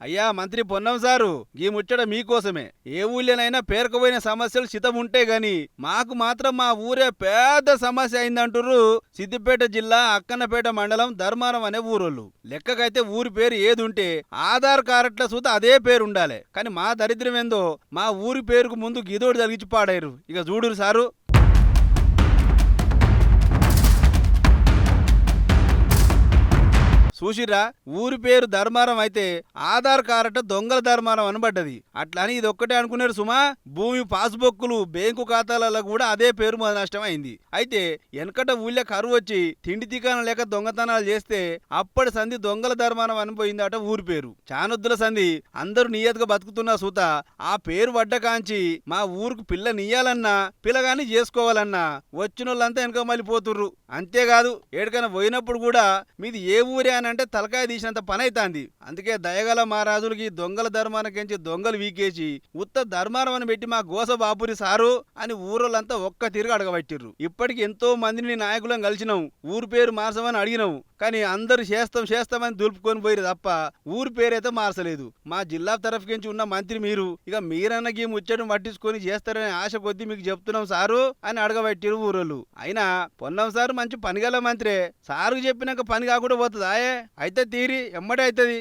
అయ్యా మంత్రి పొన్నం సారు ఈ ముచ్చట మీకోసమే. ఏ ఊళ్ళోనైనా పేరుకుపోయిన సమస్యలు సితం ఉంటే గాని మాకు మాత్రం మా ఊరే పెద్ద సమస్య అయిందంటుర్రు సిద్దిపేట జిల్లా అక్కన్నపేట మండలం ధర్మారం అనే ఊరోళ్ళు. లెక్కకైతే ఊరి పేరు ఏదుంటే ఆధార్ కార్డుల సూత అదే పేరు ఉండాలి కానీ మా దరిద్రం ఏందో మా ఊరి పేరుకు ముందు గిదోడు తగిలిచి పాడారు ఇక చూడురు సారు. చూసిరా ఊరి పేరు ధర్మారం అయితే ఆధార్ కార్డు దొంగల ధర్మారం అనబడ్డది. అట్లని ఇది ఒక్కటే అనుకున్నారు సుమా. భూమి పాస్బుక్లు బ్యాంకు ఖాతాలలో కూడా అదే పేరు మొద నష్టం అయింది అయితే వెనకట ఊళ్ళో కరువు వచ్చి తిండి తికానం లేక దొంగతనాలు చేస్తే అప్పటి సంధి దొంగల ధర్మానం అనిపోయిందట ఊరి పేరు. చానొద్దుల సంధి అందరూ నియతగా బతుకుతున్న సూత ఆ పేరు పడ్డ కాంచి మా ఊరుకు పిల్ల నీయాలన్నా పిల్లగాని చేసుకోవాలన్నా వచ్చిన వాళ్ళంతా వెనక మళ్ళీ పోతుర్రు. అంతేకాదు ఏడికైనా పోయినప్పుడు కూడా మీది ఏ ఊరే అని అంటే తలకాయ తీసినంత పని అవుతుంది అందుకే దయగల మహారాజులకి దొంగల ధర్మానకించి దొంగలు వీకేసి ఉత్త ధర్మారం అని పెట్టి మా గోస బాపురి సారు అని ఊరోళ్ళంతా ఒక్క తిరిగి అడగబట్టిర్రు. ఇప్పటికి ఎంతో మందిని నాయకులను కలిసినాం. ఊరు పేరు మార్చమని అడిగినాం. కానీ అందరూ చేస్తాం చేస్తామని దులుపుకొని పోయిరు తప్ప ఊరి పేరైతే మార్చలేదు. మా జిల్లా తరఫుకించి ఉన్న మంత్రి మీరు ఇక మీరన్న గీ ముచ్చటం పట్టించుకొని చేస్తారనే ఆశ కొద్దీ మీకు చెప్తున్నాం సారు అని అడగబట్టిరు ఊరోళ్ళు. అయినా పొన్నం సారు మంచి పనిగల మంత్రే. సారుకు చెప్పినాక పని కాకుండా పోతుందాయే అయితే తీరి ఎమ్మడే అవుతుంది